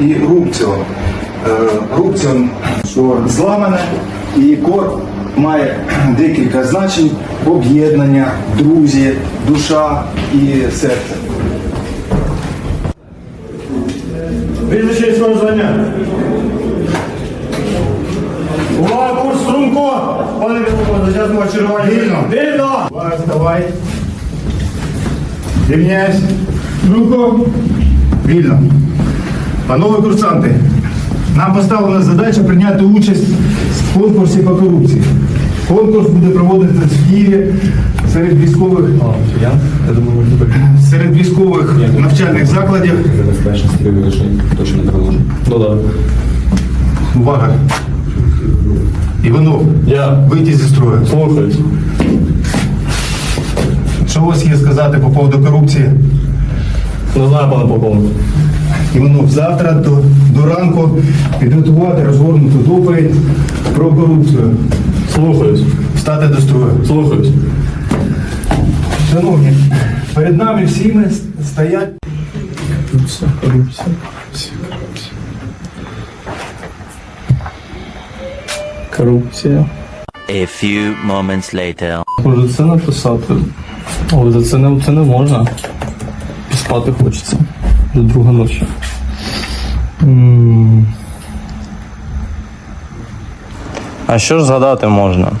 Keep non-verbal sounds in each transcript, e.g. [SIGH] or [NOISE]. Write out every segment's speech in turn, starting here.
і рубціон. Е, Рубціон, що зламане, і кор має декілька значень об'єднання, друзі, душа і серце. Прізвище своє звання. Увага, курс струнко! Пане Білко, зачасно чергування. Вільно. Вільно! Увага, вставай. Рівняйся. Струнко. Вільно. Панове курсанти, нам поставлена задача прийняти участь в конкурсі по корупції. Конкурс буде проводитися в Києві серед військових серед військових навчальних закладів. точно не приложим. Ну. Увага! Іванов, вийти зі строю. Слухаюсь. Що у вас є сказати по поводу корупції? Не знаю, пане полковник. Іванов, завтра до, до ранку підготувати розгорнуту доповідь про корупцію. Слухаюсь. Встати до строю. Слухаюсь. Шановні, перед нами всіми стоять Коррупция, коррупция. Коррупція. A few moments later. Може це написати? Але за це не, це не можна. Спати хочеться. Друга ночі. А що ж згадати можна?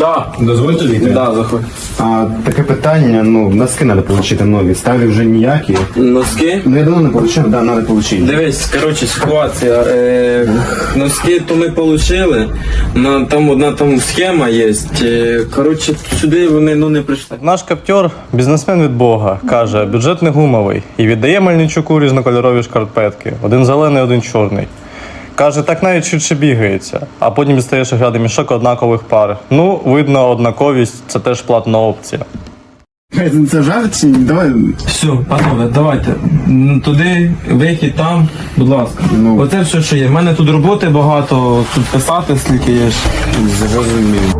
Да, Дозвольте війти. да, заходь. А, таке питання, ну, носки треба отримати нові. Старі вже ніякі. Носки. Ну, я давно не отримав, да, треба отримати. Дивись, коротше, ситуація. Е, носки то ми отримали, на, там одна там схема є. Е, коротше, сюди вони ну, не прийшли. Наш каптер, бізнесмен від Бога, каже, бюджет не гумовий і віддає Мельничуку різнокольорові шкарпетки. Один зелений, один чорний. Каже, так навіть швидше бігається, а потім дістаєш огляди мішок однакових пар. Ну, видно, однаковість це теж платна опція. Це жарт чи ні? Давай. Все, панове, давайте. Туди, вихід там, будь ласка. Ну. Оце все, що є. У мене тут роботи багато, тут писати скільки є. Зрозумів.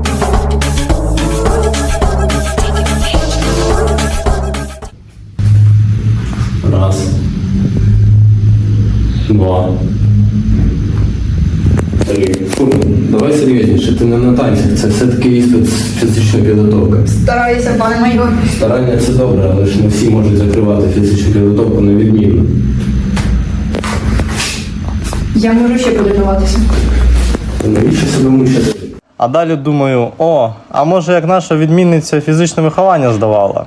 Раз. Два. Фу, давай серйозніше, ти не на танцях, це все-таки іспит з фізичної підготовки. Стараюся, пане майор. Старання це добре, але ж не всі можуть закривати фізичну підготовку невідмінно. Я можу ще. То навіщо себе мучити? А далі думаю, о, а може як наша відмінниця фізичне виховання здавала?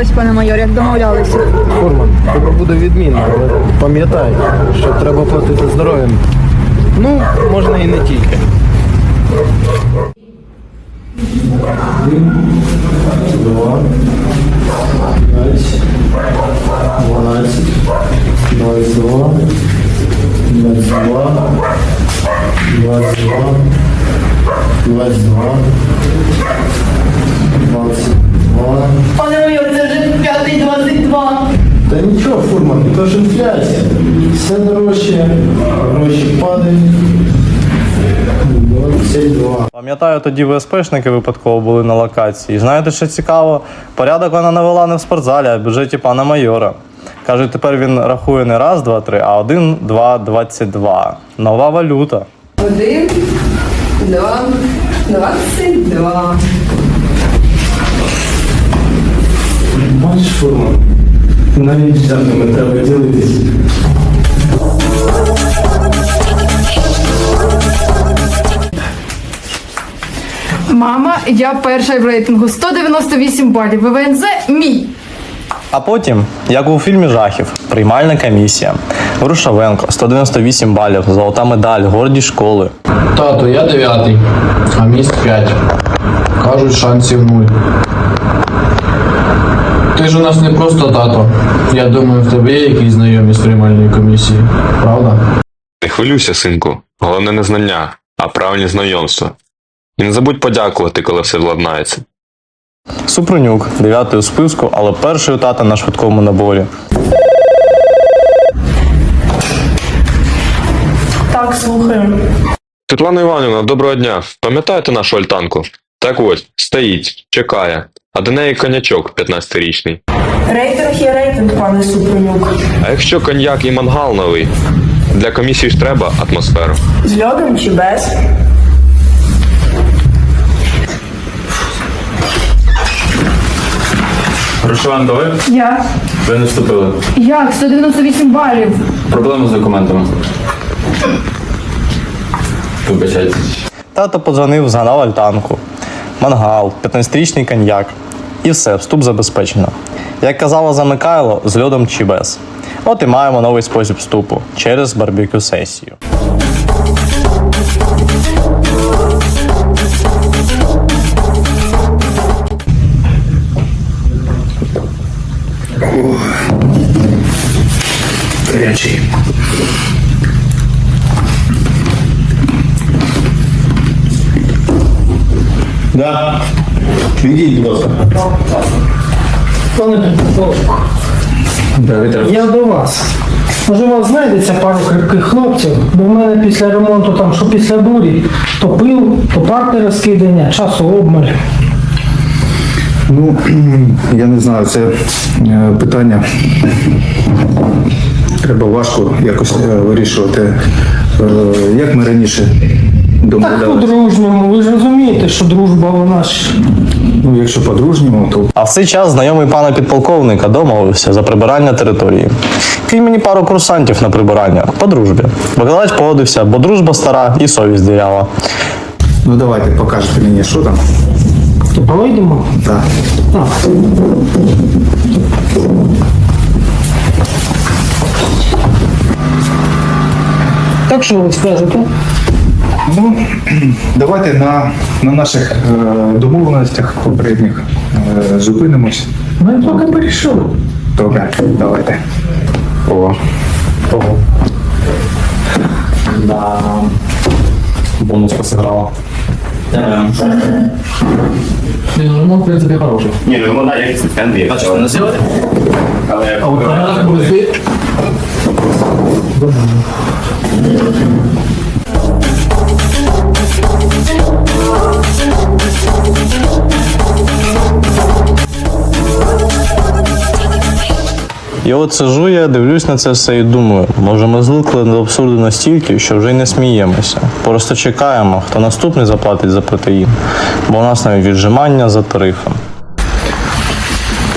Ось, пане майор, як домовлялися. Форма, тебе буде відмінно, але пам'ятай, що треба платити здоров'ям. Ну, можна і не тільки. Два. П'ять. Дванадцять. Двадцять два. Двадцять два. Двадцять два. Двадцять два. Двадцять два. Пане майор, Та нічого, фурман, то ж інфляція. Все дорожче, гроші падають. Пам'ятаю, тоді ВСПшники випадково були на локації. Знаєте, що цікаво? Порядок вона навела не в спортзалі, а в бюджеті пана майора. Каже, тепер він рахує не раз, два, три, а один, два, двадцять два. Нова валюта. Один, два, двадцять два. Бачиш, фурман, навіть взятими треба ділитись. Мама, я перша в рейтингу. 198 балів. ВВНЗ мій. А потім, як у фільмі жахів, приймальна комісія. Грушавенко, 198 балів, золота медаль, гордість школи. Тато, я дев'ятий, а міст п'ять. Кажуть, шансів нуль. Ж у нас не просто тато. Я думаю, в тебе є якісь знайомі з приймальної комісії, правда? Не хвилюйся, синку. Головне не знання, а правильні знайомства. І не забудь подякувати, коли все владнається. Супрунюк, дев'ятий у списку, але перший у тата на швидкому наборі. Так, слухаю. Світлана Іванівна, доброго дня. Пам'ятаєте нашу альтанку? Так ось, стоїть, чекає. А до неї конячок 15-річний. Рейтинг є рейтинг, пане Супронюк. А якщо коньяк і мангал новий? Для комісії ж треба атмосферу. З льодом чи без? Грошовенко, ви? Я. Ви не вступили. Як? 198 балів. Проблема з документами. Вибачайте. Тато подзвонив, згадав альтанку, мангал, 15-річний коньяк. І все, вступ забезпечено. Як казала за Микайло, з льодом чи без. От і маємо новий спосіб вступу через барбекю сесію. Да. Відійдь, будь ласка. Пане я до вас. Може, у вас знайдеться пару крепких хлопців, бо в мене після ремонту, там, що після бурі, то пил, то парти розкидання, часу обмаль. Ну, [CLEARS THROAT] я не знаю, це е, питання. Треба важко якось е, вирішувати. Е, Як ми раніше Так по-дружньому, ви ж розумієте, що дружба вона ж. Ну, якщо по-дружньому, то А в цей час знайомий пана підполковника домовився за прибирання території. Кинь мені пару курсантів на прибирання по дружбі. Викладач погодився, бо дружба стара і совість діяла. ну давайте покажете мені, що там. То пройдемо. Так. Так. Так що ви скажете? Ну, [CLEARS THROAT] давайте на, на наших е, домовленостях попередніх е, зупинимось. Ми поки перейшли. Добре, давайте. О. Того. Да. Бонус посиграла. Ну, в принципі, хороший. Ні, ну вона як це А що, не зробити? Але А от порядок буде. І от сижу я, дивлюсь на це все і думаю, може ми звикли до абсурду настільки, що вже й не сміємося. Просто чекаємо, хто наступний заплатить за протеїн, бо у нас навіть віджимання за тарифом.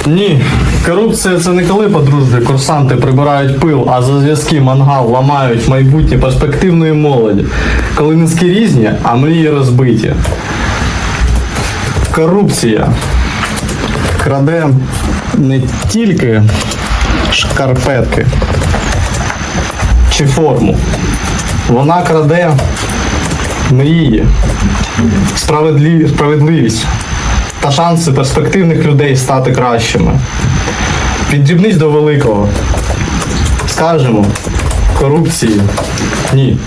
Ні, корупція це не коли по дружбі курсанти прибирають пил, а за зв'язки мангал ламають майбутнє перспективної молоді. Коли низки різні, а мрії розбиті. Корупція краде не тільки шкарпетки чи форму. Вона краде мрії, справедлі... справедливість та шанси перспективних людей стати кращими. Від дрібниць до великого. Скажемо, корупції ні.